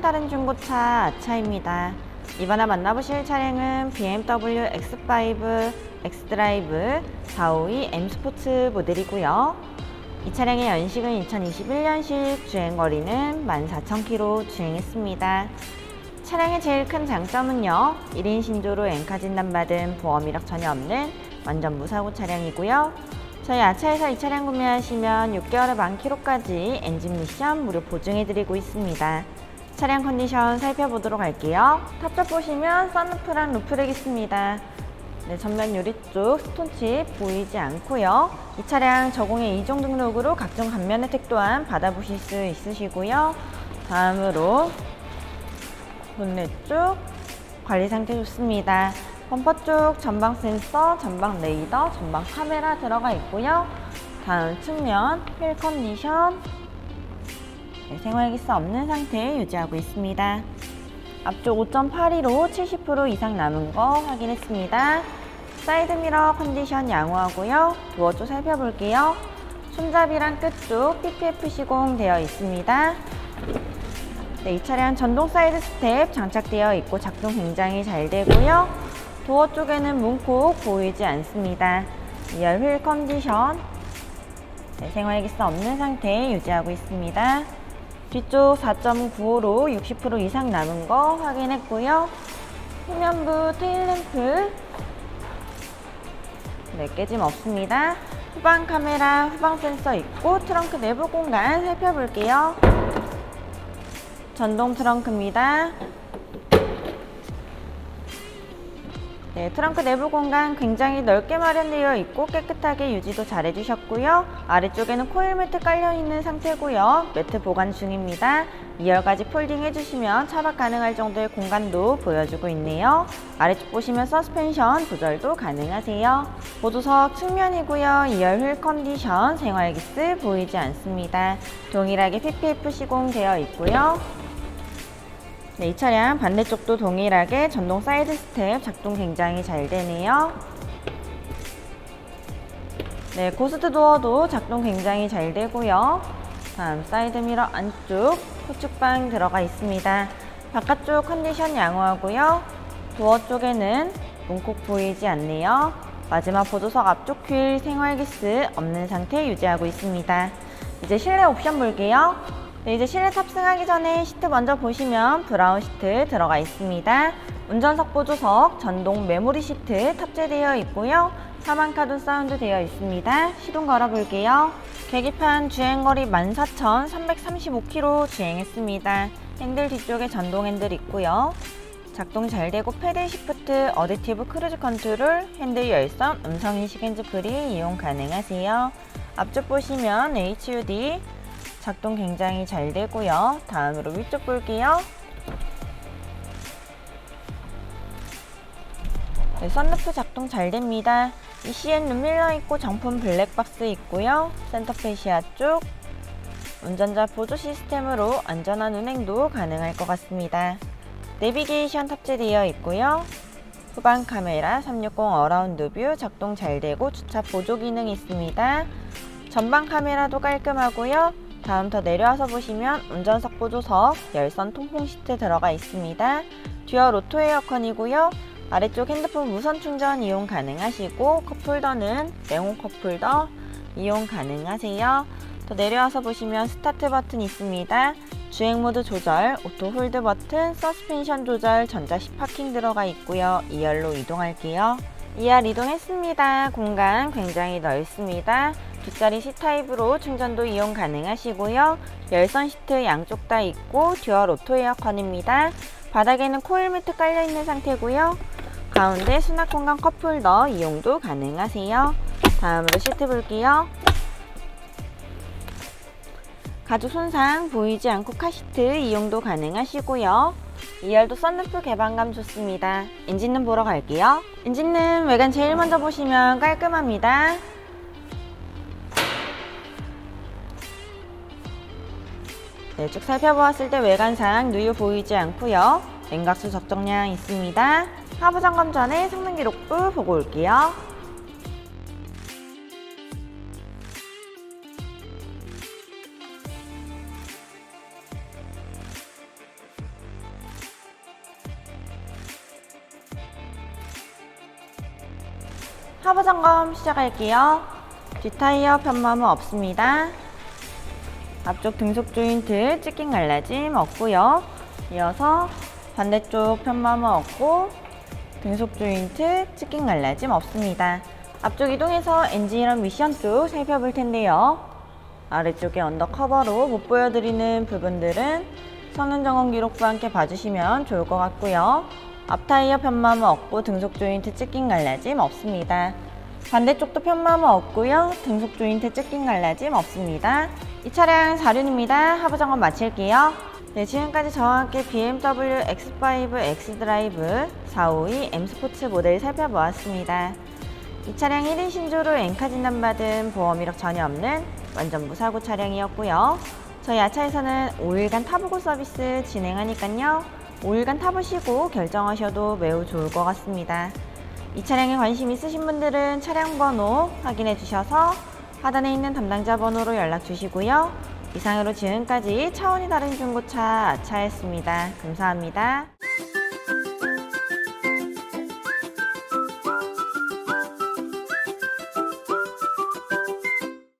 다른 중고차 아차입니다. 이번에 만나보실 차량은 BMW X5 X드라이브 452 M 스포츠 모델이고요. 이 차량의 연식은 2021년식 주행거리는 14,000km 주행했습니다. 차량의 제일 큰 장점은요. 1인 신조로 엔카 진단받은 보험 이력 전혀 없는 완전 무사고 차량이고요. 저희 아차에서 이 차량 구매하시면 6개월에 만 킬로까지 엔진 미션 무료 보증해드리고 있습니다. 차량 컨디션 살펴보도록 할게요. 탑재 보시면 썬루프랑 루프렉 있습니다. 네, 전면 유리 쪽 스톤칩 보이지 않고요. 이 차량 저공해 이종 등록으로 각종 감면 혜택 또한 받아보실 수 있으시고요. 다음으로 본넷 쪽 관리 상태 좋습니다. 범퍼 쪽 전방 센서, 전방 레이더, 전방 카메라 들어가 있고요. 다음 측면 휠 컨디션 네, 생활기스 없는 상태 유지하고 있습니다. 앞쪽 5.82로 70% 이상 남은 거 확인했습니다. 사이드미러 컨디션 양호하고요. 도어 쪽 살펴볼게요. 손잡이랑 끝쪽 PPF 시공 되어 있습니다. 네, 이 차량 전동 사이드 스텝 장착되어 있고 작동 굉장히 잘 되고요. 도어 쪽에는 문콕 보이지 않습니다. 2열 휠 컨디션 네, 생활기스 없는 상태 유지하고 있습니다. 뒤쪽 4.95로 60% 이상 남은 거 확인했고요. 후면부 테일램프 네, 깨짐 없습니다. 후방 카메라, 후방 센서 있고 트렁크 내부 공간 살펴볼게요. 전동 트렁크입니다. 네, 트렁크 내부 공간 굉장히 넓게 마련되어 있고 깨끗하게 유지도 잘 해주셨고요. 아래쪽에는 코일 매트 깔려 있는 상태고요. 매트 보관 중입니다. 2열까지 폴딩 해주시면 차박 가능할 정도의 공간도 보여주고 있네요. 아래쪽 보시면 서스펜션 조절도 가능하세요. 보조석 측면이고요. 2열 휠 컨디션 생활기스 보이지 않습니다. 동일하게 PPF 시공되어 있고요. 네, 이 차량 반대쪽도 동일하게 전동 사이드 스텝 작동 굉장히 잘 되네요. 네, 고스트 도어도 작동 굉장히 잘 되고요. 다음 사이드 미러 안쪽 후측방 들어가 있습니다. 바깥쪽 컨디션 양호하고요. 도어 쪽에는 문콕 보이지 않네요. 마지막 보조석 앞쪽 휠 생활기스 없는 상태 유지하고 있습니다. 이제 실내 옵션 볼게요. 네, 이제 실내 탑승하기 전에 시트 먼저 보시면 브라운 시트 들어가 있습니다. 운전석 보조석 전동 메모리 시트 탑재되어 있고요. 사만 카드 사운드 되어 있습니다. 시동 걸어 볼게요. 계기판 주행거리 14,335km 주행했습니다. 핸들 뒤쪽에 전동 핸들 있고요. 작동 잘 되고 패들 시프트, 어댑티브 크루즈 컨트롤, 핸들 열선, 음성 인식 핸즈프리 이용 가능하세요. 앞쪽 보시면 HUD 작동 굉장히 잘 되고요. 다음으로 위쪽 볼게요. 네, 썬루프 작동 잘 됩니다. ECN 룸밀러 있고 정품 블랙박스 있고요. 센터페시아 쪽 운전자 보조 시스템으로 안전한 운행도 가능할 것 같습니다. 내비게이션 탑재되어 있고요. 후방 카메라 360 어라운드 뷰 작동 잘 되고 주차 보조 기능이 있습니다. 전방 카메라도 깔끔하고요. 다음 더 내려와서 보시면 운전석 보조석, 열선 통풍 시트 들어가 있습니다. 듀얼 오토 에어컨이고요. 아래쪽 핸드폰 무선 충전 이용 가능하시고 컵홀더는 네온 컵홀더 이용 가능하세요. 더 내려와서 보시면 스타트 버튼 있습니다. 주행 모드 조절, 오토 홀드 버튼, 서스펜션 조절, 전자식 파킹 들어가 있고요. 2열로 이동할게요. 2열 이동했습니다. 공간 굉장히 넓습니다. 뒷자리 C타입으로 충전도 이용 가능하시고요. 열선 시트 양쪽 다 있고 듀얼 오토 에어컨입니다. 바닥에는 코일 매트 깔려 있는 상태고요. 가운데 수납 공간 컵 홀더 이용도 가능하세요. 다음으로 시트 볼게요. 가죽 손상 보이지 않고 카시트 이용도 가능하시고요. 2열도 썬루프 개방감 좋습니다. 엔진룸 보러 갈게요. 엔진룸 외관 제일 먼저 보시면 깔끔합니다. 네, 쭉 살펴보았을 때 외관상 누유 보이지 않고요. 냉각수 적정량 있습니다. 하부 점검 전에 성능 기록부 보고 올게요. 하부 점검 시작할게요. 뒷타이어 편마모 없습니다. 앞쪽 등속 조인트 찢긴 갈라짐 없고요. 이어서 반대쪽 편마모 없고 등속 조인트 찢긴 갈라짐 없습니다. 앞쪽 이동해서 엔진이랑 미션 쪽 살펴볼 텐데요. 아래쪽에 언더커버로 못 보여드리는 부분들은 성능 점검 기록부와 함께 봐주시면 좋을 것 같고요. 앞타이어 편마모 없고 등속 조인트 찢긴 갈라짐 없습니다. 반대쪽도 편마모 없고요. 등속 조인트 찢긴 갈라짐 없습니다. 이 차량 4륜입니다. 하부 점검 마칠게요. 네, 지금까지 저와 함께 BMW X5 X드라이브 452 M 스포츠 모델 살펴보았습니다. 이 차량 1인 신조로 엔카 진단받은 보험 이력 전혀 없는 완전 무사고 차량이었고요. 저희 아차에서는 5일간 타보고 서비스 진행하니까요. 5일간 타보시고 결정하셔도 매우 좋을 것 같습니다. 이 차량에 관심 있으신 분들은 차량 번호 확인해 주셔서 하단에 있는 담당자 번호로 연락 주시고요. 이상으로 지금까지 차원이 다른 중고차 아차였습니다. 감사합니다.